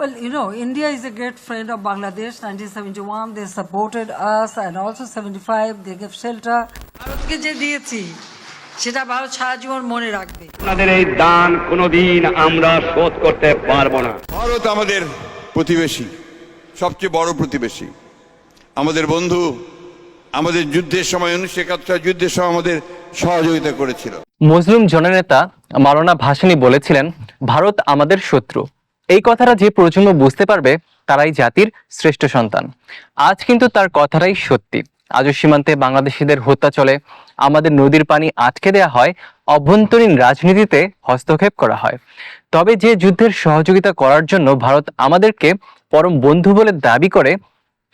Well, you know, India is a great friend of Bangladesh. 1971, they supported us, and also 75, they gave shelter. ভারতকে যে দিয়েছি সেটা ভারত সারা জীবন মনে রাখবে। আপনাদের এই দান কোনোদিন আমরা শোধ করতে পারব না। ভারত আমাদের প্রতিবেশী সবচেয়ে বড় প্রতিবেশী। আমাদের বন্ধু আমাদের যুদ্ধের সময় উনিশশো একাত্তর যুদ্ধের সময় আমাদের সহযোগিতা করেছিল। মুসলিম জননেতা মাওলানা ভাসানী বলেছিলেন ভারত আমাদের শত্রু। এই কথাটা যে প্রজন্ম বুঝতে পারবে তারাই জাতির শ্রেষ্ঠ সন্তান। আজ কিন্তু তার কথাটাই সত্যি। আজও সীমান্তে বাংলাদেশিদের হত্যা চলে, আমাদের নদীর পানি আটকে দেয়া হয়, অভ্যন্তরীণ রাজনীতিতে হস্তক্ষেপ করা হয়। তবে যে যুদ্ধের সহযোগিতা করার জন্য ভারত আমাদেরকে পরম বন্ধু বলে দাবি করে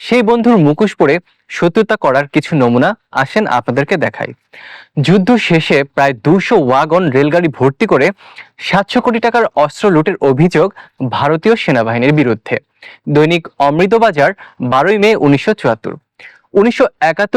সেই বন্ধুর মুখোশ পরে শত্রুতা করার কিছু নমুনা আসেন আপনাদেরকে দেখাই। যুদ্ধ শেষে প্রায় দুশো ওয়াগন রেলগাড়ি ভর্তি করে সাতশো কোটি টাকার অস্ত্র লুটের অভিযোগ ভারতীয় সেনাবাহিনীর বিরুদ্ধে। দৈনিক অমৃতবাজার বারোই মে, উনিশশো চুয়াত্তর। উনিশশো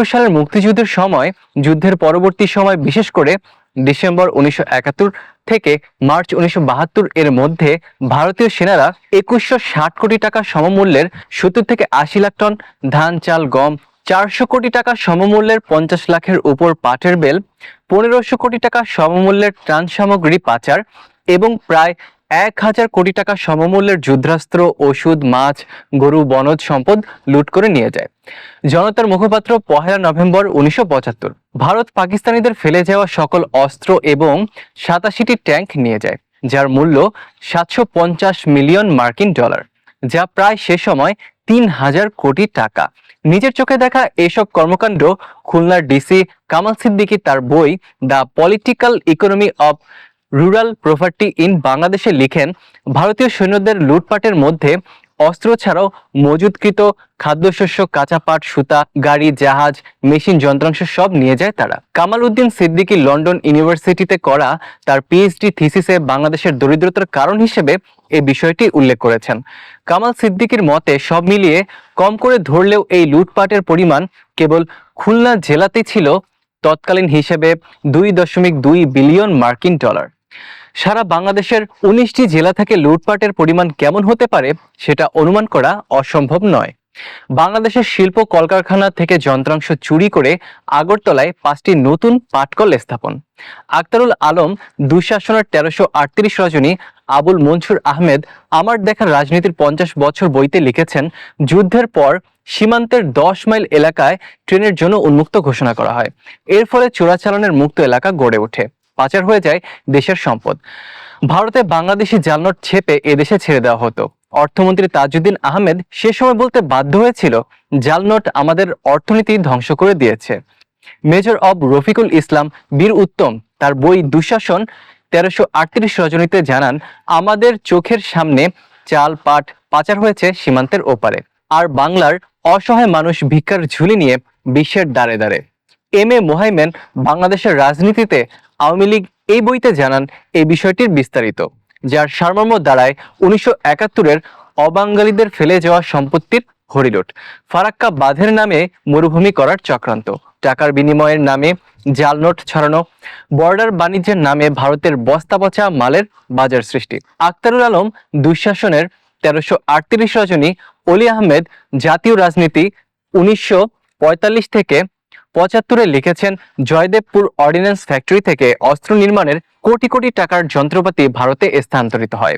সালের মুক্তিযুদ্ধের সময়, যুদ্ধের পরবর্তী সময় বিশেষ করে ডিসেম্বর উনিশশো একাত্তর থেকে মার্চ উনিশশো বাহাত্তর এর মধ্যে ভারতীয় সেনারা একুশশো কোটি টাকা সমমূল্যের সত্তর থেকে আশি লাখ টন ধান, চাল, গম, চারশো কোটি টাকা সমমূল্যের পঞ্চাশ লাখের উপর পাটের বেল, পনেরোশো কোটি টাকা সমমূল্যের ত্রাণ সামগ্রী পাচার এবং প্রায় এক হাজার কোটি টাকা সমমূল্যের যুদ্ধাস্ত্র, ওষুধ, মাছ, গরু, বনজ সম্পদ লুট করে নিয়ে যায়। জনতার মুখপাত্র পহেলা নভেম্বর উনিশশো পঁচাত্তর। ভারত পাকিস্তানিদের ফেলে যাওয়া সকল অস্ত্র এবং সাতাশিটি ট্যাঙ্ক নিয়ে যায়, যার মূল্য সাতশো পঞ্চাশ মিলিয়ন মার্কিন ডলার, যা প্রায় সে সময় তিন হাজার কোটি টাকা। নিজের চোখে দেখা এসব কর্মকাণ্ড, খুলনার ডিসি কামাল সিদ্দিকী তার বই the political economy of rural property in বাংলাদেশে লিখেন, ভারতীয় সৈন্যদের লুটপাটের মধ্যে অস্ত্র ছাড়াও মজুদকৃত খাদ্যশস্য কাঁচা পাট সুতা, গাড়ি, জাহাজ, মেশিন, যন্ত্রাংশ সব নিয়ে যায় তারা। কামাল উদ্দিন সিদ্দিকি লন্ডন ইউনিভার্সিটিতে করা তার পিএইচডি থিসিসে বাংলাদেশের দরিদ্রতার কারণ হিসেবে এই বিষয়টি উল্লেখ করেছেন। কামাল সিদ্দিকির মতে, সব মিলিয়ে কম করে ধরলেও এই লুটপাটের পরিমাণ কেবল খুলনা জেলাতেই ছিল, তৎকালীন হিসেবে দুই দশমিক দুই বিলিয়ন মার্কিন ডলার। সারা বাংলাদেশের উনিশটি জেলা থেকে লুটপাটের পরিমাণ কেমন হতে পারে সেটা অনুমান করা অসম্ভব নয়। বাংলাদেশের শিল্প কলকারখানা থেকে যন্ত্রাংশ চুরি করে আগরতলায় পাঁচটি নতুন পাটকল স্থাপন। আক্তারুল আলম দুঃশাসনের তেরোশো আটত্রিশ রজনী আবুল মনসুর আহমেদ আমার দেখা রাজনীতির পঞ্চাশ বছর বইতে লিখেছেন, যুদ্ধের পর সীমান্তের দশ মাইল এলাকায় ট্রেনের জন্য উন্মুক্ত ঘোষণা করা হয়। এর ফলে চোরাচালানের মুক্ত এলাকা গড়ে ওঠে। পাচার হয়ে যায় দেশের সম্পদ। ভারতে বাংলাদেশি জালনোট ছেপে এদেশে ছেড়ে দেওয়া হতো। অর্থমন্ত্রী তাজউদ্দিন আহমেদ সে সময় বলতে বাধ্য হয়েছিল, জালনোট আমাদের অর্থনীতি ধ্বংস করে দিয়েছে। মেজর অব রফিকুল ইসলাম বীর উত্তম তার বই দুঃশাসন তেরোশো আটত্রিশ রজনীতে জানান, আমাদের চোখের সামনে চাল পাট পাচার হয়েছে সীমান্তের ওপারে। আর বাংলার অসহায় মানুষ ভিক্ষার ঝুলি নিয়ে বিশ্বের দ্বারে দ্বারে। এম এ মোহাইমেন বাংলাদেশের রাজনীতিতে আওয়ামী লীগ এই বইতে জানান এই বিষয়টির বিস্তারিত, যার সারমর্ম দ্বারায় উনিশশো একাত্তরের অবাঙালিদের ফেলে যাওয়া সম্পত্তির হরিলোট। ফারাক্কা বাঁধের নামে মরুভূমি করার চক্রান্ত। টাকার বিনিময়ের নামে জাল নোট ছড়ানো। বর্ডার বাণিজ্যের নামে ভারতের বস্তা পচা মালের বাজার সৃষ্টি। আক্তারুল আলম দুঃশাসনের তেরোশো আটত্রিশ রজনী অলি আহমেদ জাতীয় রাজনীতি উনিশশো পঁয়তাল্লিশ থেকে পঁচাত্তরে লিখেছেন, জয়দেবপুর অর্ডিন্যান্স ফ্যাক্টরি থেকে অস্ত্র নির্মাণের কোটি কোটি টাকার যন্ত্রপাতি ভারতে স্থানান্তরিত হয়।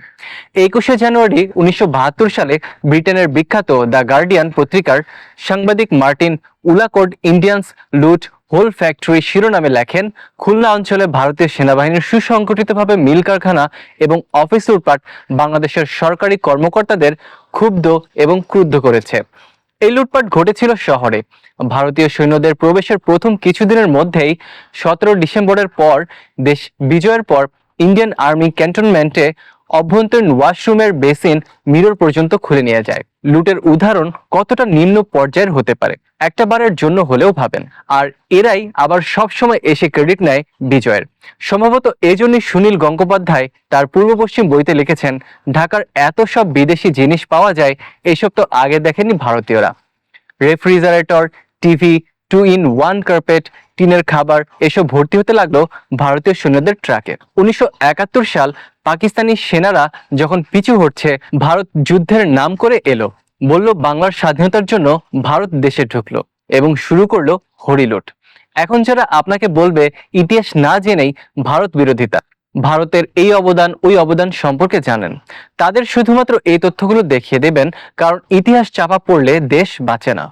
একুশে জানুয়ারি উনিশশো বাহাত্তর সালে ব্রিটেনের বিখ্যাত দ্য গার্ডিয়ান পত্রিকার সাংবাদিক Martin Woollacott Indians loot whole factory শিরোনামে লেখেন, খুলনা অঞ্চলে ভারতীয় সেনাবাহিনীর সুসংগঠিতভাবে মিল কারখানা এবং অফিস লুটপাট বাংলাদেশের সরকারি কর্মকর্তাদের ক্ষুব্ধ এবং ক্রুদ্ধ করেছে। এই লুটপাট ঘটেছিল শহরে। ভারতীয় সৈন্যদের প্রবেশের প্রথম কিছুদিনের মধ্যেই সতেরো ডিসেম্বরের পর দেশ বিজয়ের পর ইন্ডিয়ান আর্মি ক্যান্টনমেন্টে অভ্যন্তরীণ ওয়াশরুমের বেসিন মিরর পর্যন্ত খুলে নিয়ে যায়। লুটের উদাহরণ কতটা নিম্ন পর্যায়ের হতে পারে, একটা বারের জন্য হলেও ভাবেন। আর এরাই আবার সব সময় এসে ক্রেডিট নেয় বিজয়ের। সম্ভবত এজন্যই সুনীল গঙ্গোপাধ্যায় তার পূর্ব পশ্চিম বইতে লিখেছেন, ঢাকার এত সব বিদেশি জিনিস পাওয়া যায়, এসব তো আগে দেখেনি ভারতীয়রা। Refrigerator, TV two in one carpet, টিনের খাবার, এসব ভর্তি হতে লাগল ভারতীয় সৈন্যদের ট্রাকে। উনিশশো একাত্তর সাল পাকিস্তানি সেনারা যখন পিছু হটছে, ভারত যুদ্ধের নাম করে এলো। বলল, বাংলার স্বাধীনতার জন্য ভারত দেশে ঢুকলো এবং শুরু করল হরিলোট এখন যারা আপনাকে বলবে, ইতিহাস না জেনেই ভারত বিরোধিতা। ভারতের এই অবদান, ওই অবদান সম্পর্কে জানেন। তাদের শুধুমাত্র এই তথ্যগুলো দেখিয়ে দেবেন, কারণ ইতিহাস চাপা পড়লে দেশ বাঁচে না।